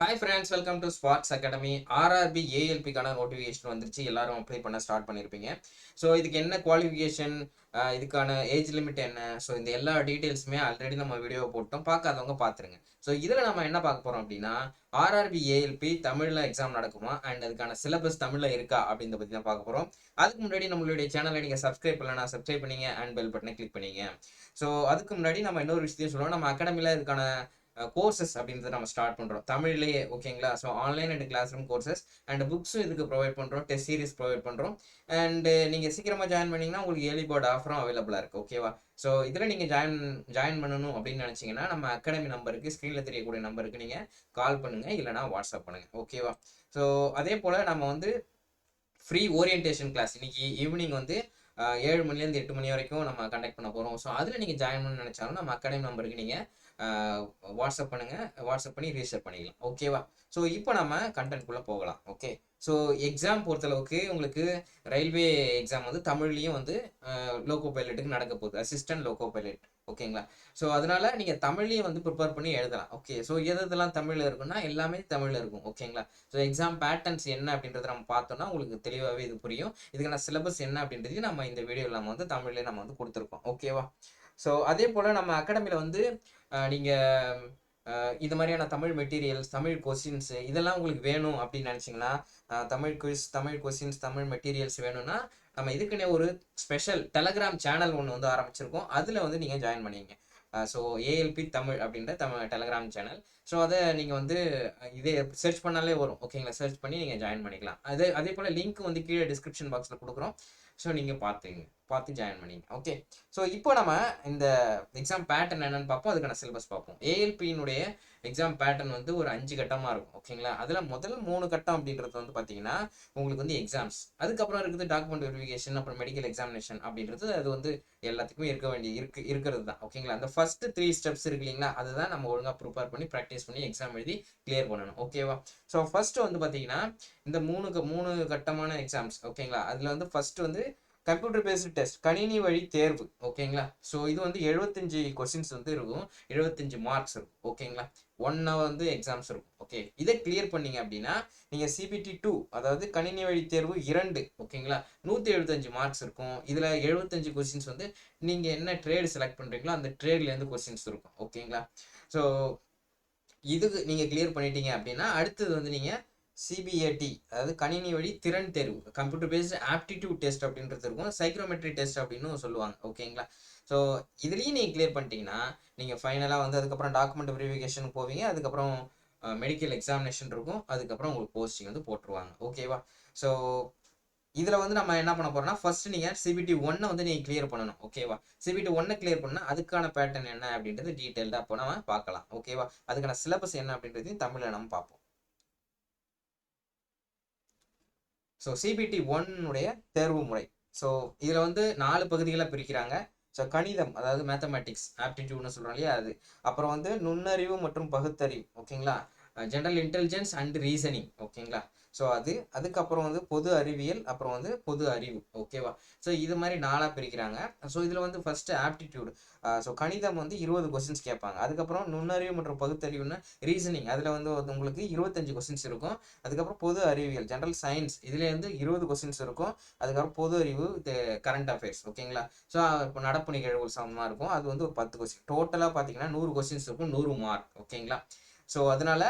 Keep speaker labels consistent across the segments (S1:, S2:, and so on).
S1: Hi friends welcome to spots academy RRB ஏஎல்பிக்கான notification வந்துருச்சு. எல்லாரும் apply பண்ண ஸ்டார்ட் பண்ணியிருப்பீங்க ஸோ இதுக்கு என்ன குவாலிஃபிகேஷன் இதுக்கான ஏஜ் லிமிட் என்ன? ஸோ இந்த எல்லா டீட்டெயில்ஸுமே ஆல்ரெடி நம்ம வீடியோ போட்டோம். பார்க்காதவங்க பார்த்துருங்க. ஸோ இதில் நம்ம என்ன பார்க்க போகிறோம் அப்படின்னா ஆர்ஆர்பி ஏஎல்பி தமிழில் எக்ஸாம் நடக்குமா? அண்ட் அதுக்கான சிலபஸ் தமிழில் இருக்கா? அப்படின்றத பற்றி தான் பார்க்க போகிறோம் அதுக்கு முன்னாடி நம்மளுடைய சேனலை நீங்கள் சப்ஸ்கிரைப் பண்ணலாம் சப்ஸ்கிரைப் பண்ணிங்க. அண்ட் பெல் பட்டனை கிளிக் பண்ணிங்க. ஸோ அதுக்கு முன்னாடி நம்ம இன்னொரு விஷயத்தையும் சொல்லுவோம். நம்ம அகாடமியில் இதுக்கான கோர்சஸ் அப்படின்றத நம்ம ஸ்டார்ட் பண்ணுறோம் தமிழ்லேயே ஓகேங்களா so online and class room courses and புக்ஸும் இதுக்கு ப்ரொவைட் பண்ணுறோம் டெஸ்ட் சீரிஸ் ப்ரொவைட் பண்ணுறோம் அண்டு நீங்கள் சீக்கிரமாக ஜாயின் பண்ணிங்கன்னா உங்களுக்கு ஏர்லி போர்டு ஆஃபரும் அவைலபிளாக இருக்குது ஓகேவா ஸோ இதில் நீங்கள் ஜாயின் ஜாயின் பண்ணணும் அப்படின்னு நினச்சிங்கன்னா நம்ம அகாடமி நம்பருக்கு ஸ்க்ரீனில் தெரியக்கூடிய நம்பருக்கு நீங்கள் கால் பண்ணுங்கள் இல்லைனா வாட்ஸ்அப் பண்ணுங்கள் ஓகேவா ஸோ அதே போல் நம்ம வந்து ஃப்ரீ ஓரியன்டேஷன் கிளாஸ் இன்னைக்கு ஈவினிங் வந்து ஏழு மணிலேருந்து எட்டு மணி வரைக்கும் நம்ம கண்டக்ட் பண்ண போகிறோம் ஸோ அதில் நீங்கள் ஜாயின் பண்ண நினச்சாலும் நம்ம அகாடமி நம்பருக்கு நீங்கள் வாட்ஸ்அப் பண்ணுங்கள் வாட்ஸ்அப் பண்ணி ரிஜிஸ்டர் பண்ணிக்கலாம். ஓகேவா ஸோ இப்போ நம்ம கண்டென்ட்குள்ளே போகலாம். ஓகே ஸோ எக்ஸாம் பொறுத்தளவுக்கு உங்களுக்கு ரயில்வே எக்ஸாம் வந்து தமிழ்லேயும் வந்து லோகோ பைலட்டுக்கு நடக்க போகுது. அசிஸ்டன்ட் லோகோ பைலட் ஓகேங்களா? ஸோ அதனால நீங்கள் தமிழையும் வந்து ப்ரிப்பேர் பண்ணி எழுதலாம். ஓகே ஸோ எது இதெல்லாம் தமிழில் இருக்குன்னா எல்லாமே தமிழில் இருக்கும். ஓகேங்களா? ஸோ எக்ஸாம் பேட்டர்ன்ஸ் என்ன அப்படின்றத நம்ம பார்த்தோம்னா உங்களுக்கு தெளிவாகவே இது புரியும். இதுக்கான சிலபஸ் என்ன அப்படின்றது நம்ம இந்த வீடியோவில் நம்ம வந்து தமிழ்லேயே நம்ம வந்து கொடுத்துருக்கோம். ஓகேவா ஸோ அதே போல் நம்ம அகாடமியில் வந்து நீங்கள் இது மாதிரியான தமிழ் மெட்டீரியல்ஸ் தமிழ் கொஸ்டின்ஸு இதெல்லாம் உங்களுக்கு வேணும் அப்படின்னு நினச்சிங்கன்னா Tamil quiz Tamil questions Tamil materials வேணும்னா நம்ம இதுக்குன்னே ஒரு ஸ்பெஷல் டெலகிராம் சேனல் ஒன்று வந்து ஆரம்பிச்சிருக்கோம். அதில் வந்து நீங்கள் ஜாயின் பண்ணிங்க ஸோ ஏஎல்பி தமிழ் அப்படின்ற தமிழ் டெலகிராம் சேனல் ஸோ அதை நீங்கள் வந்து இதே சர்ச் பண்ணாலே வரும். ஓகேங்களா சர்ச் பண்ணி நீங்கள் ஜாயின் பண்ணிக்கலாம். அதே அதே போல் லிங்க் வந்து கீழே டிஸ்கிரிப்ஷன் பாக்ஸில் கொடுக்குறோம். ஸோ நீங்கள் பார்த்துங்க. பார்த்து ஜாயின் பண்ணிங்க. ஓகே ஸோ இப்போ நம்ம இந்த எக்ஸாம் பேட்டர்ன் என்னென்னு பார்ப்போம். அதுக்கான சிலபஸ் பார்ப்போம். ஏஎல்பியினுடைய எக்ஸாம் பேட்டர்ன் வந்து ஒரு அஞ்சு கட்டமாக இருக்கும். ஓகேங்களா அதில் முதல் மூணு கட்டம் அப்படின்றது வந்து பார்த்தீங்கன்னா உங்களுக்கு வந்து எக்ஸாம்ஸ் அதுக்கப்புறம் இருக்குது டாக்குமெண்ட் வெரிஃபிகேஷன் அப்புறம் மெடிக்கல் எக்ஸாமினேஷன் அப்படின்றது. அது வந்து எல்லாத்துக்குமே இருக்க வேண்டிய இருக்கு இருக்கிறது தான். ஓகேங்களா அந்த ஃபர்ஸ்ட் த்ரீ ஸ்டெப்ஸ் இருக்கு இல்லைங்களா? அதுதான் நம்ம ஒழுங்காக ப்ரிப்பேர் பண்ணி ப்ராக்டிஸ் பண்ணி எக்ஸாம் எழுதி கிளியர் பண்ணணும். ஓகேவா ஸோ ஃபர்ஸ்ட் வந்து பார்த்தீங்கன்னா இந்த மூணு க- மூணு கட்டமான எக்ஸாம்ஸ் ஓகேங்களா அதில் வந்து ஃபர்ஸ்ட் வந்து கம்ப்யூட்டர் பேஸ்டு டெஸ்ட் கணினி வழி தேர்வு ஓகேங்களா ஸோ இது வந்து எழுபத்தஞ்சு கொஸ்டின்ஸ் வந்து இருக்கும். எழுபத்தஞ்சு மார்க்ஸ் இருக்கும் ஓகேங்களா ஒன் ஹவர் வந்து எக்ஸாம்ஸ் இருக்கும் ஓகே இதை கிளியர் பண்ணீங்க அப்படின்னா நீங்கள் சிபிடி டூ அதாவது கணினி வழி தேர்வு இரண்டு ஓகேங்களா நூற்றி எழுபத்தஞ்சு மார்க்ஸ் இருக்கும். இதில் எழுபத்தஞ்சு கொஸ்டின்ஸ் வந்து நீங்கள் என்ன ட்ரேடு செலக்ட் பண்ணுறீங்களோ அந்த ட்ரேட்லேருந்து கொஸ்டின்ஸ் இருக்கும் ஓகேங்களா ஸோ இதுக்கு நீங்கள் கிளியர் பண்ணிட்டீங்க அப்படின்னா அடுத்தது வந்து நீங்கள் சிபிஏடி அதாவது கணினி வழி திறன் தேர்வு கம்ப்யூட்டர் பேஸ்டு ஆப்டிடியூட் டெஸ்ட் அப்படின்றது இருக்கும். சைக்ரோமெட்ரி டெஸ்ட் அப்படின்னு சொல்லுவாங்க. ஓகேங்களா ஸோ இதுலேயும் நீங்கள் கிளியர் பண்ணிட்டீங்கன்னா நீங்கள் ஃபைனலாக வந்து அதுக்கப்புறம் டாக்குமெண்ட் வெரிஃபிகேஷன் போவீங்க. அதுக்கப்புறம் மெடிக்கல் எக்ஸாமினேஷன் இருக்கும். அதுக்கப்புறம் உங்களுக்கு போஸ்டிங் வந்து போட்டுருவாங்க. ஓகேவா ஸோ இதில் வந்து நம்ம என்ன பண்ண போறோம்னா ஃபர்ஸ்ட் நீங்கள் சிபிடி ஒன்னை வந்து நீங்கள் கிளியர் பண்ணணும். ஓகேவா சிபிடி ஒன்னை கிளியர் பண்ணால் அதுக்கான பேட்டர்ன் என்ன அப்படின்றது டீட்டெயில்டாக அப்போ நம்ம பார்க்கலாம். ஓகேவா அதுக்கான சிலபஸ் என்ன அப்படின்றதையும் தமிழில் நம்ம பார்ப்போம். ஸோ சிபிடி ஒன்னுடைய தேர்வு முறை. ஸோ இதில் வந்து நாலு பகுதிகளை பிரிக்கிறாங்க. ஸோ கணிதம் அதாவது மேத்தமேட்டிக்ஸ் ஆப்டிடியூட்னு சொல்கிறோம் இல்லையா அது? அப்புறம் வந்து நுண்ணறிவு மற்றும் பகுத்தறிவு ஓகேங்களா ஜென்ரல் இன்டெலிஜென்ஸ் அண்ட் ரீசனிங் ஓகேங்களா ஸோ அது அதுக்கப்புறம் வந்து பொது அறிவியல் அப்புறம் வந்து பொது அறிவு ஓகேவா ஸோ இது மாதிரி நாலாக பிரிக்கிறாங்க. ஸோ இதில் வந்து ஃபஸ்ட்டு ஆப்டிடியூட் ஸோ கணிதம் வந்து இருபது கொஸ்டின்ஸ் கேட்பாங்க. அதுக்கப்புறம் நுண்ணறிவு மற்றும் பகுத்தறிவுன்னு ரீசனிங் அதில் வந்து உங்களுக்கு இருபத்தஞ்சு கொஸ்டின்ஸ் இருக்கும். அதுக்கப்புறம் பொது அறிவியல் ஜென்ரல் சயின்ஸ் இதுலேருந்து இருபது கொஸ்டின்ஸ் இருக்கும். அதுக்கப்புறம் பொது அறிவு கரண்ட் அஃபேர்ஸ் ஓகேங்களா ஸோ இப்போ நடப்பு நிகழ்வுகள் சமமாக இருக்கும். அது வந்து ஒரு பத்து கொஸ்டின் டோட்டலாக பார்த்தீங்கன்னா நூறு கொஸ்டின்ஸ் இருக்கும். நூறு மார்க் ஓகேங்களா ஸோ அதனால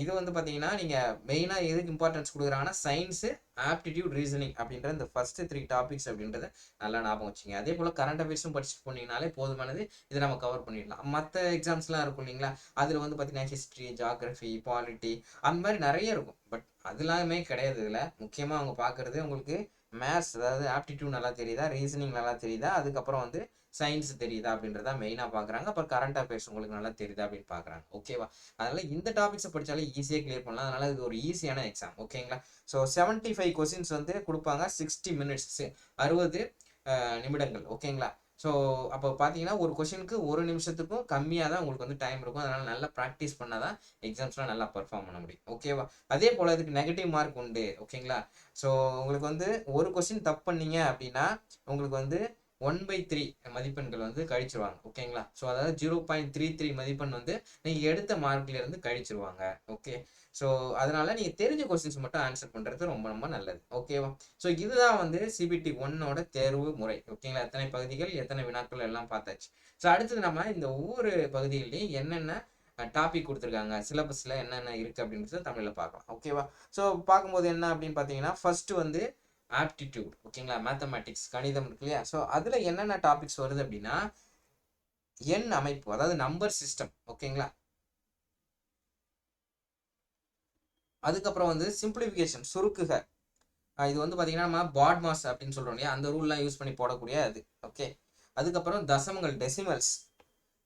S1: இது வந்து பார்த்தீங்கன்னா நீங்கள் மெயினாக எதுக்கு இம்பார்ட்டன்ஸ் கொடுக்குறாங்கன்னா சயின்ஸு ஆப்டிடியூட் ரீசனிங் அப்படின்ற இந்த ஃபஸ்ட்டு த்ரீ டாபிக்ஸ் அப்படின்றத நல்லா ஞாபகம் வச்சுங்க. அதே போல் கரண்ட் அஃபேர்ஸும் படிச்சுட்டு போனீங்கனாலே போதுமானது. இதை நம்ம கவர் பண்ணிடலாம். மற்ற எக்ஸாம்ஸ்லாம் இருக்கும் இல்லைங்களா? அதில் வந்து பார்த்தீங்கன்னா ஹிஸ்ட்ரி ஜாகிரஃபி பாலிட்டி அந்த மாதிரி நிறைய இருக்கும். பட் அதெல்லாமே கிடையாது இதில். முக்கியமாக அவங்க பார்க்குறது உங்களுக்கு மேத்ஸ் அதாவது ஆப்டிடியூட் நல்லா தெரியுதா? ரீசனிங் நல்லா தெரியுதா? அதுக்கப்புறம் வந்து சயின்ஸ் தெரியுதா அப்படின்றத மெயினாக பார்க்குறாங்க அப்புறம் கரண்ட் அஃபேர்ஸ் உங்களுக்கு நல்லா தெரியுதா அப்படின்னு பார்க்குறாங்க ஓகேவா அதனால இந்த டாபிக்ஸை படித்தாலே ஈஸியாக கிளியர் பண்ணலாம். அதனால இது ஒரு ஈஸியான எக்ஸாம் ஓகேங்களா ஸோ செவன்ட்டி ஃபைவ் கொஸ்டின்ஸ் வந்து கொடுப்பாங்க. சிக்ஸ்டி மினிட்ஸ் அறுபது நிமிடங்கள். ஓகேங்களா ஸோ அப்போ பார்த்தீங்கன்னா ஒரு கொஷினுக்கு ஒரு நிமிஷத்துக்கும் கம்மியாக தான் உங்களுக்கு வந்து டைம் இருக்கும். அதனால் நல்லா ப்ராக்டிஸ் பண்ணால் தான் எக்ஸாம்ஸ்லாம் நல்லா பர்ஃபார்ம் பண்ண முடியும். ஓகேவா அதே போல் இதுக்கு நெகட்டிவ் மார்க் உண்டு. ஓகேங்களா ஸோ உங்களுக்கு வந்து ஒரு கொஷின் தப்பு பண்ணீங்க அப்படின்னா உங்களுக்கு வந்து ஒன் பை த்ரீ மதிப்பெண்கள் வந்து கழிச்சிருவாங்க ஓகேங்களா? ஸோ அதாவது ஜீரோ பாயிண்ட் த்ரீ த்ரீ மதிப்பெண் வந்து நீங்கள் எடுத்த மார்க்ல இருந்து கழிச்சிருவாங்க ஓகே? ஸோ அதனால நீங்கள் தெரிஞ்ச கொஸ்டின்ஸ் மட்டும் ஆன்சர் பண்ணுறது ரொம்ப ரொம்ப நல்லது ஓகேவா? ஸோ இதுதான் வந்து சிபிடி ஒன்னோட தேர்வு முறை ஓகேங்களா? எத்தனை பகுதிகள் எத்தனை வினாக்கள் எல்லாம் பார்த்தாச்சு. ஸோ அடுத்தது நம்ம இந்த ஒவ்வொரு பகுதிகள்லையும் என்னென்ன டாபிக் கொடுத்துருக்காங்க சிலபஸில் என்னென்ன இருக்குது அப்படின்றத தமிழில் பார்க்கலாம் ஓகேவா? ஸோ பார்க்கும்போது என்ன அப்படின்னு பார்த்தீங்கன்னா ஃபர்ஸ்ட் வந்து ஆப்டிடியூட் ஓகேங்களா? மேத்தமேட்டிக்ஸ் கணிதம் இருக்கு இல்லையா? ஸோ அதில் என்னென்ன டாபிக்ஸ் வருது அப்படின்னா எண் அமைப்பு அதாவது நம்பர் சிஸ்டம் ஓகேங்களா? அதுக்கப்புறம் வந்து சிம்பிளிஃபிகேஷன் சுருக்குக இது வந்து பார்த்தீங்கன்னா நம்ம பாட் மாஸ் அப்படின்னு சொல்கிறோம் இல்லையா? அந்த ரூல்லாம் யூஸ் பண்ணி போடக்கூடிய அது ஓகே? அதுக்கப்புறம் தசமங்கள் டெசிமல்ஸ்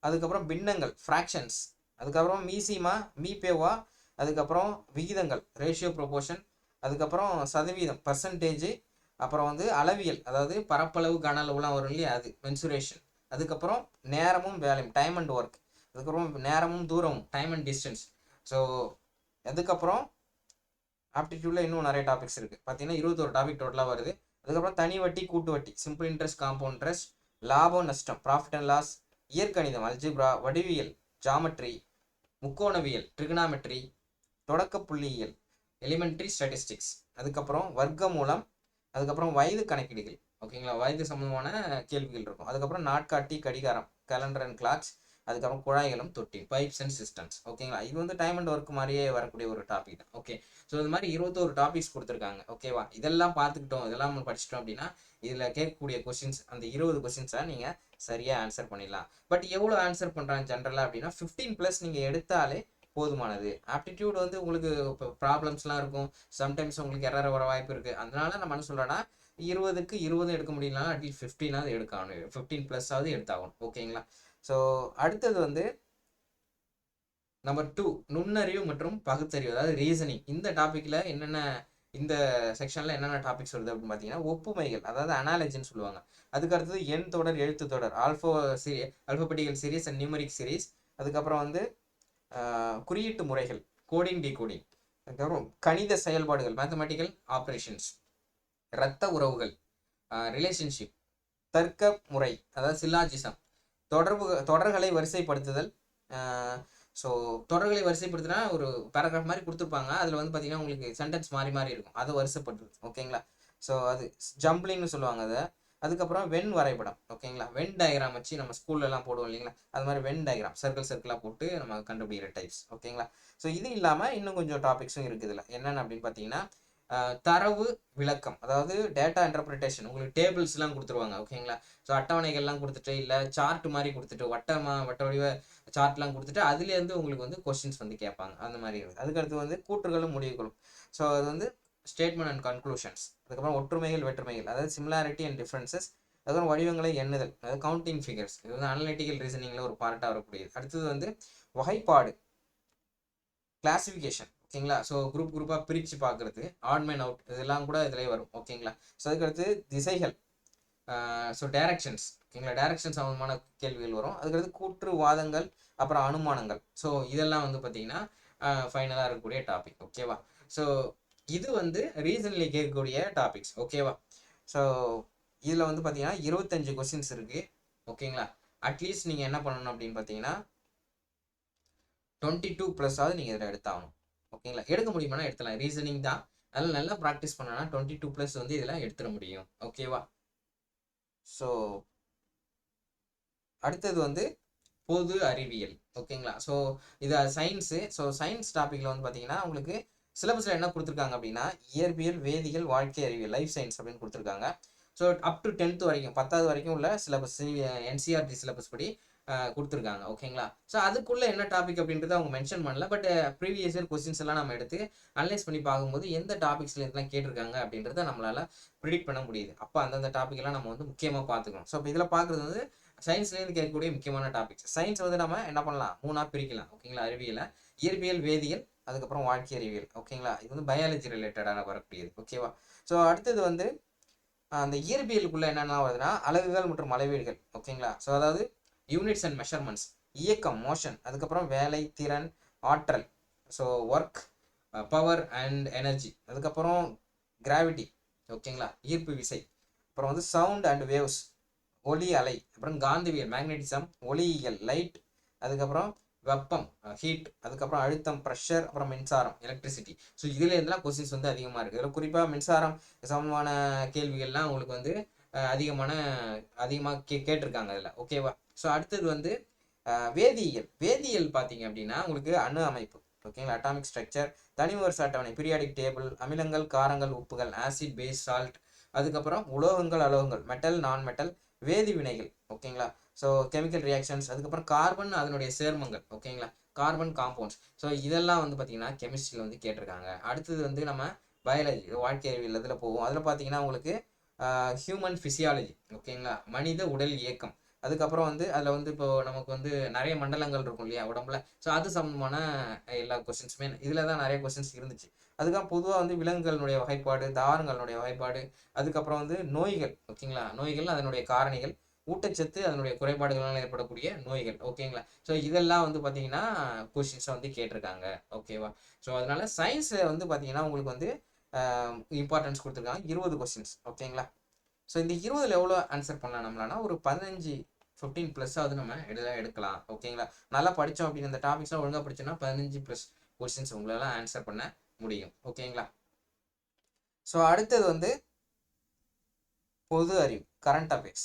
S1: அதுக்கப்புறம் பின்னங்கள் ஃப்ராக்ஷன்ஸ் அதுக்கப்புறம் மீசிமா மீபேவா அதுக்கப்புறம் விகிதங்கள் ரேஷியோ ப்ரொபோஷன் அதுக்கப்புறம் சதவீதம் பர்சன்டேஜ் அப்புறம் வந்து அளவியல் அதாவது பரப்பளவு கன அளவுலாம் வரும் இல்லையா? அது மென்சுரேஷன் அதுக்கப்புறம் நேரமும் வேலையும் டைம் அண்ட் ஒர்க் அதுக்கப்புறம் நேரமும் தூரமும் டைம் அண்ட் டிஸ்டன்ஸ் ஸோ அதுக்கப்புறம் ஆப்டிடியூடில் இன்னும் நிறைய டாபிக்ஸ் இருக்குது பார்த்தீங்கன்னா இருபத்தொரு டாபிக் டோட்டலாக வருது. அதுக்கப்புறம் தனி வட்டி கூட்டு வட்டி. சிம்பிள் இன்ட்ரெஸ்ட் காம்பவுண்ட் இன்ட்ரெஸ்ட் லாபம் நஷ்டம் ப்ராஃபிட் அண்ட் லாஸ் இயற்கணிதம் அல்ஜிப்ரா வடிவியல் ஜாமெட்ரி முக்கோணவியல் ட்ரிகனாமெட்ரி தொடக்க புள்ளியியல். எலிமெண்ட்ரி ஸ்டாட்டிஸ்டிக்ஸ் அதுக்கப்புறம் வர்க்க மூலம் அதுக்கப்புறம் வயது கணக்கீடுகள். ஓகேங்களா வயது சம்பந்தமான கேள்விகள் இருக்கும். அதுக்கப்புறம் நாட்காட்டி கடிகாரம் கேலண்டர் அண்ட் கிளாக்ஸ் அதுக்கப்புறம் குழாய்களும் தொட்டி பைப்ஸ் அண்ட் சிஸ்டம்ஸ் ஓகேங்களா இது வந்து டைம் அண்ட் ஒர்க் மாதிரியே வரக்கூடிய ஒரு டாபிக் தான். ஓகே ஸோ இந்த மாதிரி இருபத்தோரு டாபிக்ஸ் கொடுத்துருக்காங்க. ஓகேவா இதெல்லாம் பார்த்துக்கிட்டோம். இதெல்லாம் நம்ம படிச்சிட்டோம் அப்படின்னா இதில் கேட்கக்கூடிய கொஸ்டின்ஸ் அந்த இருபது கொஸ்டின்ஸை நீங்கள் சரியாக ஆன்சர் பண்ணிடலாம். பட் எவ்வளோ ஆன்சர் பண்ணுறாங்க ஜென்ரலாக அப்படின்னா ஃபிஃப்டீன் ப்ளஸ் நீங்கள் எடுத்தாலே போதுமானது. ஆப்டிடியூட் வந்து உங்களுக்கு இப்போ ப்ராப்ளம்ஸ்லாம் இருக்கும். சம்டைம்ஸ் உங்களுக்கு எரர் வர வாய்ப்பு இருக்குது அதனால நம்ம என்ன சொல்கிறேன்னா இருபதுக்கு இருபது எடுக்க முடியலனா அட்லீஸ்ட் ஃபிஃப்டீனாவது எடுக்கணும். ஃபிஃப்டீன் ப்ளஸ்ஸாவது எடுத்தாகணும். ஓகேங்களா ஸோ அடுத்தது வந்து நம்பர் டூ நுண்ணறிவு மற்றும் பகுத்தறிவு. அதாவது ரீசனிங் இந்த டாப்பிக்கில் என்னென்ன இந்த செக்ஷனில் என்னென்ன டாபிக்ஸ் வருது அப்படின்னு பார்த்தீங்கன்னா ஒப்புமைகள் அதாவது அனாலஜின்னு சொல்லுவாங்க. அதுக்கு அடுத்தது எண் தொடர் எழுத்து தொடர். Alpha series alphabetical series and numeric series அதுக்கப்புறம் வந்து குறியீட்டு முறைகள் கோடிங் டிகோடிங் அதுக்கப்புறம் கணித செயல்பாடுகள் மேத்தமெட்டிக்கல் ஆப்ரேஷன்ஸ் இரத்த உறவுகள் ரிலேஷன்ஷிப் தர்க்க முறை அதாவது சில்லாஜிசம் தொடர்பு தொடர்களை வரிசைப்படுத்துதல் ஸோ தொடர்களை வரிசைப்படுத்தினா ஒரு பேராகிராஃப் மாதிரி கொடுத்துருப்பாங்க. அதில் வந்து பார்த்தீங்கன்னா உங்களுக்கு சென்டென்ஸ் மாறி மாறி இருக்கும். அதை வரிசைப்படுத்துது. ஓகேங்களா ஸோ அது ஜம்பிளிங்னு சொல்லுவாங்க அதை. அதுக்கப்புறம் வென் வரைபடம் ஓகேங்களா? வென் டயக்ராம் வச்சு நம்ம ஸ்கூல்லலாம் போடுவோம் இல்லைங்களா? அது மாதிரி வென் டயக்ராம் சர்க்கிள் சர்க்கிளாக போட்டு நம்ம கண்டுபிடிக்கிற டைப்ஸ் ஓகேங்களா? ஸோ இது இல்லாமல் இன்னும் கொஞ்சம் டாபிக்ஸும் இருக்குது இதில். என்னென்ன அப்படின்னு பார்த்தீங்கன்னா தரவு விளக்கம் அதாவது டேட்டா இன்டர்பிரிட்டேஷன் உங்களுக்கு டேபிள்ஸ்லாம் கொடுத்துருவாங்க ஓகேங்களா? ஸோ அட்டவணைகள்லாம் கொடுத்துட்டு இல்லை சார்ட் மாதிரி கொடுத்துட்டு வட்டமா வட்ட வடிவ சார்ட்லாம் கொடுத்துட்டு அதுலேருந்து உங்களுக்கு வந்து கொஸ்டின்ஸ் வந்து கேட்பாங்க. அந்த மாதிரி இருக்குது. அதுக்கடுத்து வந்து கூற்றுகளும் முடிவுகளும். ஸோ அது வந்து ஸ்டேட்மெண்ட் அண்ட் கன்க்ளூஷன்ஸ் அதுக்கப்புறம் ஒற்றுமைகள் வெற்றுமைகள். அதாவது சிமிலாரிட்டி அண்ட் டிஃப்ரென்சஸ் அதுக்கப்புறம் வடிவங்களை எண்ணுதல். அதாவது கவுண்டிங் ஃபிகர்ஸ் இது வந்து அனலிட்டிக்கல் ரீசனிங்கில் ஒரு பார்ட்டாக வரக்கூடியது. அடுத்தது வந்து வகைப்பாடு. கிளாசிஃபிகேஷன் ஓகேங்களா? ஸோ குரூப் குரூப்பாக பிரித்து பார்க்குறது. ஆட்மேன் அவுட் இதெல்லாம் கூட இதிலே வரும். ஓகேங்களா? ஸோ அதுக்கடுத்து திசைகள். ஸோ டைரக்ஷன்ஸ் ஓகேங்களா? டைரக்ஷன் சம்பந்தமான கேள்விகள் வரும். அதுக்கடுத்து கூற்று வாதங்கள் அப்புறம் அனுமானங்கள். ஸோ இதெல்லாம் வந்து பார்த்தீங்கன்னா ஃபைனலாக இருக்கக்கூடிய டாபிக் ஓகேவா? ஸோ இது வந்து ரீசன்லி கேட்கக்கூடிய டாபிக்ஸ் ஓகேவா ஸோ இதில் வந்து பார்த்தீங்கன்னா இருபத்தஞ்சு கொஸ்டின்ஸ் இருக்குது ஓகேங்களா அட்லீஸ்ட் நீங்கள் என்ன பண்ணணும் அப்படின்னு பார்த்தீங்கன்னா டுவெண்ட்டி டூ ப்ளஸ்ஸாவது நீங்கள் இதில் எடுத்தாகணும் ஓகேங்களா எடுக்க முடியுமானா எடுத்துலாம் ரீசனிங் தான். அதில் நல்லா ப்ராக்டிஸ் பண்ணனா டுவெண்ட்டி டூ ப்ளஸ் வந்து இதில் எடுத்துட முடியும் ஓகேவா ஸோ அடுத்தது வந்து பொது அறிவியல் ஓகேங்களா ஸோ இது சயின்ஸு ஸோ சயின்ஸ் டாப்பிக்கில் வந்து பார்த்தீங்கன்னா உங்களுக்கு சிலபஸில் என்ன கொடுத்துருக்காங்க அப்படின்னா இயற்பியல் வேதியியல் வாழ்க்கை அறிவியல் லைஃப் சயின்ஸ் அப்படின்னு கொடுத்துருக்காங்க. ஸோ அப் டு டென்த் வரைக்கும் பத்தாவது வரைக்கும் உள்ள சிலபஸ் என்சிஆர்டி சிலபஸ் படி கொடுத்துருக்காங்க. ஓகேங்களா ஸோ அதுக்குள்ளே என்ன டாபிக் அப்படின்றத அவங்க மென்ஷன் பண்ணல. பட் ப்ரீவியஸ் இயர் கொஸ்டின்ஸ் எல்லாம் நம்ம எடுத்து அனலைஸ் பண்ணி பார்க்கும்போது எந்த டாபிக்ஸில் இதெல்லாம் கேட்டிருக்காங்க அப்படின்றத நம்மளால் ப்ரிடிக்ட் பண்ண முடியுது. அப்போ அந்தந்த டாபிக் எல்லாம் நம்ம வந்து முக்கியமாக பார்த்துக்கணும். ஸோ இப்போ இதில் பார்க்குறது வந்து சயின்ஸ்லேருந்து கேட்கக்கூடிய முக்கியமான டாபிக்ஸ் சயின்ஸ் வந்து நம்ம என்ன பண்ணலாம்? மூணாக பிரிக்கலாம். ஓகேங்களா அறிவியலை. இயற்பியல் வேதியியல் அதுக்கப்புறம் வாழ்க்கை அறிவியல். ஓகேங்களா இது வந்து பயாலஜி ரிலேட்டடான வரக்கூடியது. ஓகேவா ஸோ அடுத்தது வந்து அந்த இயற்பியலுக்குள்ள என்னென்ன வருதுன்னா அலகுகள் மற்றும் அளவீடுகள். ஓகேங்களா ஸோ அதாவது யூனிட்ஸ் அண்ட் மெஷர்மெண்ட்ஸ் இயக்கம் மோஷன் அதுக்கப்புறம் வேலை திறன் ஆற்றல். So work power and energy அதுக்கப்புறம் கிராவிட்டி ஓகேங்களா ஈர்ப்பு விசை. அப்புறம் வந்து சவுண்ட் அண்ட் வேவ்ஸ் ஒளி அலை. அப்புறம் காந்தவியல் மேக்னெட்டிசம் ஒலியியல் லைட் அதுக்கப்புறம் வெப்பம் ஹீட் அதுக்கப்புறம் அழுத்தம் ப்ரெஷர் அப்புறம் மின்சாரம் எலக்ட்ரிசிட்டி ஸோ இதுல இருந்தெல்லாம் கொஸ்டின்ஸ் வந்து அதிகமாக இருக்குது இதில் குறிப்பாக மின்சாரம் சமமான கேள்விகள்லாம் உங்களுக்கு வந்து அதிகமான அதிகமாக கே கேட்டிருக்காங்க அதில். ஓகேவா ஸோ அடுத்தது வந்து வேதியியல். வேதியியல் பார்த்தீங்க அப்படின்னா உங்களுக்கு அணு அமைப்பு. ஓகேங்களா அட்டாமிக் ஸ்ட்ரக்சர் தனிவரிசை அட்டவணை பீரியாடிக் டேபிள் அமிலங்கள் காரங்கள் உப்புகள் ஆசிட் பேஸ் சால்ட் அதுக்கப்புறம் உலோகங்கள் அலோகங்கள் மெட்டல் நான் மெட்டல் வேதி வினைகள். ஓகேங்களா ஸோ கெமிக்கல் ரியாக்ஷன்ஸ் அதுக்கப்புறம் கார்பன் அதனுடைய சேர்மங்கள் ஓகேங்களா கார்பன் காம்பவுண்ட்ஸ் ஸோ இதெல்லாம் வந்து பார்த்தீங்கன்னா கெமிஸ்ட்ரியில் வந்து கேட்டிருக்காங்க. அடுத்தது வந்து நம்ம பயாலஜி வாழ்க்கை அறிவியல் இதில் போவோம். அதில் பார்த்தீங்கன்னா உங்களுக்கு ஹியூமன் ஃபிசியாலஜி ஓகேங்களா மனித உடல் இயக்கம். அதுக்கப்புறம் வந்து அதில் வந்து இப்போ நமக்கு வந்து நிறைய மண்டலங்கள் இருக்கும் இல்லையா உடம்புல? ஸோ அது சம்மந்தமான எல்லா கொஸ்டின்ஸுமே இதில் தான் நிறைய கொஸ்டின்ஸ் இருந்துச்சு. அதுக்கப்புறம் பொதுவாக வந்து விலங்குகளுடைய வகைப்பாடு தாவரங்களுடைய வகைப்பாடு அதுக்கப்புறம் வந்து நோய்கள் ஓகேங்களா நோய்கள் அதனுடைய காரணிகள் ஊட்டச்சத்து அதனுடைய குறைபாடுகளால் ஏற்படக்கூடிய நோய்கள். ஓகேங்களா ஸோ இதெல்லாம் வந்து பார்த்தீங்கன்னா கொஷின்ஸை வந்து கேட்டிருக்காங்க. ஓகேவா ஸோ அதனால சயின்ஸில் வந்து பார்த்தீங்கன்னா உங்களுக்கு வந்து இம்பார்ட்டன்ஸ் கொடுத்துருக்காங்க. இருபது கொஸ்டின்ஸ் ஓகேங்களா ஸோ இந்த இருபதுல எவ்வளோ ஆன்சர் பண்ணலாம் நம்மளானா? ஒரு பதினஞ்சு ஃபிஃப்டீன் ப்ளஸ்ஸாவது நம்ம எடுல எடுக்கலாம். ஓகேங்களா நல்லா படித்தோம் அப்படின்னு இந்த டாபிக்ஸ்லாம் ஒழுங்காக படிச்சோம்னா பதினஞ்சு ப்ளஸ் கொஸ்டின்ஸ் உங்களால் ஆன்சர் பண்ண முடியும். ஓகேங்களா ஸோ அடுத்தது வந்து பொது அறிவு கரண்ட் அஃபேர்ஸ்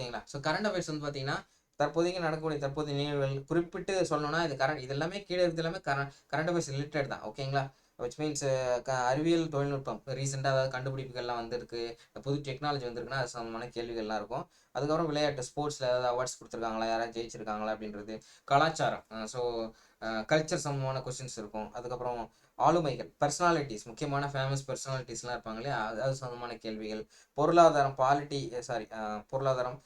S1: ஓகேங்களா? ஸோ கரண்ட் அஃபேர்ஸ் வந்து பார்த்தீங்கன்னா தற்போதைக்கு நடக்கக்கூடிய தற்போதைய நிகழ்வுகள் குறிப்பிட்டு சொல்லணும்னா இது கரண்ட் இது எல்லாமே கீழே இருக்கிறது எல்லாமே கரண்ட் கரண்ட் அஃபேர்ஸ் ரிலேட்டட் தான். ஓகேங்களா? விச் மீன்ஸ் uh, அறிவியல் தொழில்நுட்பம் ரீசெண்டாக அதாவது கண்டுபிடிப்புகள்லாம் வந்திருக்கு புது டெக்னாலஜி வந்திருக்குன்னா அது சம்மந்தமான கேள்விகள்லாம் இருக்கும். அதுக்கப்புறம் விளையாட்டு ஸ்போர்ட்ஸில் ஏதாவது அவார்ட்ஸ் கொடுத்துருக்காங்களா யாராவது ஜெயிச்சிருக்காங்களா அப்படின்றது கலாச்சாரம் ஸோ கல்ச்சர் சம்மந்தமான கொஸ்டின்ஸ் இருக்கும். அதுக்கப்புறம் ஆளுமைகள் பர்சனாலிட்டிஸ் முக்கியமான ஃபேமஸ் பர்சனாலிட்டிஸ்லாம் இருப்பாங்களே இல்லையா அது சம்மந்தமான கேள்விகள். பொருளாதாரம் பாலிட்டி சாரி பொருளாதாரம்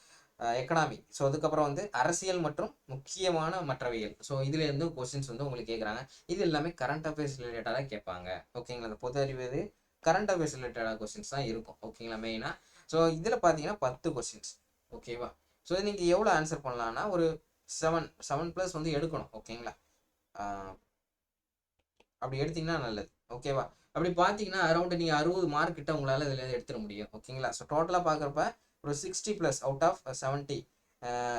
S1: எக்கனாமி ஸோ அதுக்கப்புறம் வந்து அரசியல் மற்றும் முக்கியமான மற்றவைகள். ஸோ இதுலேருந்து கொஸ்டின்ஸ் வந்து உங்களுக்கு கேட்குறாங்க இது எல்லாமே கரண்ட் அஃபேர்ஸ் ரிலேட்டடாக கேட்பாங்க. ஓகேங்களா அந்த பொது அறிவு இது கரண்ட் அஃபேர்ஸ் ரிலேட்டடாக கொஸ்டின்ஸ் தான் இருக்கும். ஓகேங்களா மெயினாக ஸோ இதில் பார்த்தீங்கன்னா பத்து கொஸ்டின்ஸ் ஓகேவா ஸோ நீங்கள் எவ்வளோ ஆன்சர் பண்ணலாம்னா ஒரு செவன் செவன் ப்ளஸ் வந்து எடுக்கணும். ஓகேங்களா அப்படி எடுத்தீங்கன்னா நல்லது. ஓகேவா அப்படி பார்த்தீங்கன்னா அரௌண்ட் நீங்கள் அறுபது மார்க் கிட்ட உங்களால் இதில் எடுத்துட முடியும். ஓகேங்களா ஸோ டோட்டலாக பார்க்குறப்ப ஒரு sixty plus out of seventy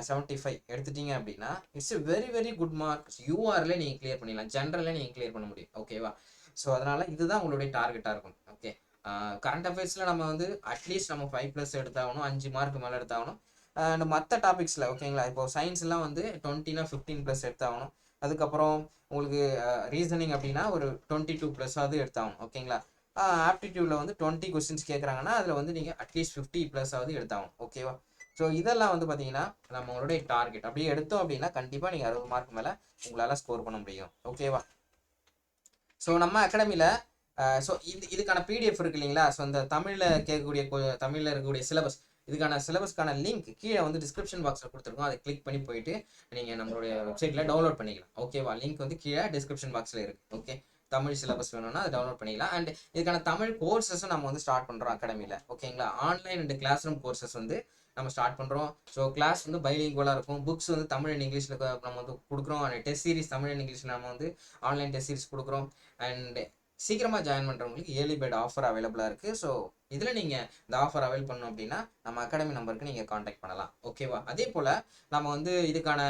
S1: seventy five எடுத்துட்டீங்க அப்படின்னா it's a very very good mark யூஆர்ல நீங்கள் கிளியர் பண்ணிடலாம். ஜென்ரலில் நீங்கள் கிளியர் பண்ண முடியும். ஓகேவா ஸோ அதனால் இதுதான் உங்களுடைய டார்கெட்டாக இருக்கும். ஓகே கரண்ட் அஃபேர்ஸில் நம்ம வந்து அட்லீஸ்ட் நம்ம ஃபைவ் ப்ளஸ் எடுத்தாகணும் அஞ்சு மார்க் மேலே எடுத்தாகணும். அண்ட் மற்ற டாபிக்ஸில் ஓகேங்களா இப்போ சயின்ஸ்லாம் வந்து டுவெண்ட்டினா ஃபிஃப்டீன் ப்ளஸ் எடுத்தாகணும். அதுக்கப்புறம் உங்களுக்கு uh, ரீசனிங் அப்படின்னா ஒரு டுவெண்ட்டி டூ ப்ளஸ்ஸாவது எடுத்தாகணும். ஓகேங்களா ஆப்டிடியூடில் வந்து டுவெண்ட்டி கொஸ்டின்ஸ் கேட்குறாங்கன்னா அதில் வந்து நீங்கள் அட்லீஸ்ட் ஃபிஃப்டி ப்ளஸ்ஸாவது எடுத்தாகும் ஓகேவா ஸோ இதெல்லாம் வந்து பார்த்தீங்கன்னா நம்மளுடைய டார்கெட் அப்படியே எடுத்தோம் அப்படின்னா கண்டிப்பாக நீங்கள் அறுபது மார்க் மேலே உங்களால் ஸ்கோர் பண்ண முடியும். ஓகேவா ஸோ நம்ம அகாடமியில் ஸோ இது இதுக்கான பிடிஎஃப் இருக்கு இல்லைங்களா? ஸோ இந்த தமிழில் கேட்கக்கூடிய தமிழில் இருக்கக்கூடிய சிலபஸ் இதுக்கான சிலபஸ்க்கான லிங்க் கீழே வந்து டிஸ்கிரிப்ஷன் பாக்ஸில் கொடுத்துருக்கோம். அதை கிளிக் பண்ணி போயிட்டு நீங்கள் நம்மளுடைய வெப்சைட்டில் டவுன்லோட் பண்ணிக்கலாம். ஓகேவா லிங்க் வந்து கீழே டிஸ்கிரிப்ஷன் பாக்ஸில் இருக்குது ஓகே தமிழ் சிலபஸ் வேணும்னா அதை டவுன்லோட் பண்ணிக்கலாம். அண்ட் இதுக்கான தமிழ் கோர்சஸும் நம்ம வந்து ஸ்டார்ட் பண்ணுறோம் அகாடமியில் ஓகேங்களா online and class room courses வந்து நம்ம ஸ்டார்ட் பண்ணுறோம் ஸோ கிளாஸ் வந்து பைலிங்குவலாக இருக்கும். புக்ஸ் வந்து தமிழ் அண்ட் இங்கிலீஷில் நம்ம வந்து கொடுக்குறோம். And test series Tamil and இங்கிலீஷில் நம்ம வந்து ஆன்லைன் டெஸ்ட் சீரிஸ் கொடுக்குறோம். அண்ட் சீக்கிரமாக ஜாயின் பண்ணுறவங்களுக்கு ஏர்லி பேட் ஆஃபர் அவைலபிளாக இருக்குது ஸோ இதில் நீங்கள் இந்த ஆஃபர் அவைல் பண்ணோம் அப்படின்னா நம்ம அகாடமி நம்பருக்கு நீங்கள் காண்டாக்ட் பண்ணலாம். ஓகேவா அதே போல் நம்ம வந்து இதுக்கான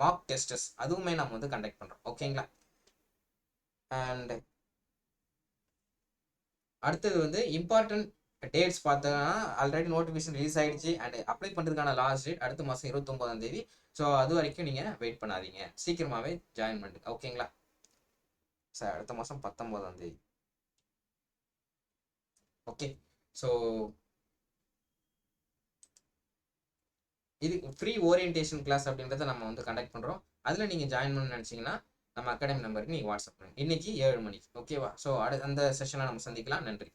S1: மார்க் டெஸ்டஸ் அதுவுமே நம்ம வந்து கண்டக்ட் பண்ணுறோம் ஓகேங்களா அண்ட் அடுத்தது வந்து இம்பார்ட்டன்ட் டேட்ஸ் பார்த்தோன்னா ஆல்ரெடி நோட்டிஃபிகேஷன் ரிலீஸ் ஆயிடுச்சு. அண்ட் அப்ளை பண்ணுறதுக்கான லாஸ்ட் டேட் அடுத்த மாதம் இருபத்தொம்போதாம் தேதி. ஸோ அது வரைக்கும் நீங்கள் வெயிட் பண்ணாதீங்க. சீக்கிரமாகவே ஜாயின் பண்ணுங்க ஓகேங்களா சார் அடுத்த மாதம் பத்தொம்போதாம் தேதி. ஓகே ஸோ இது ஃப்ரீ ஓரியன்டேஷன் கிளாஸ் அப்படின்றத நம்ம வந்து கண்டக்ட் பண்ணுறோம் அதில் நீங்கள் ஜாயின் பண்ண நினச்சிங்கன்னா நம்ம அகாடமி நம்பருக்கு நீங்கள் வாட்ஸ்அப் பண்ணுங்கள் இன்னைக்கு ஏழு மணிக்கு. ஓகேவா ஸோ அடு அந்த செஷனை நம்ம சந்திக்கலாம். நன்றி.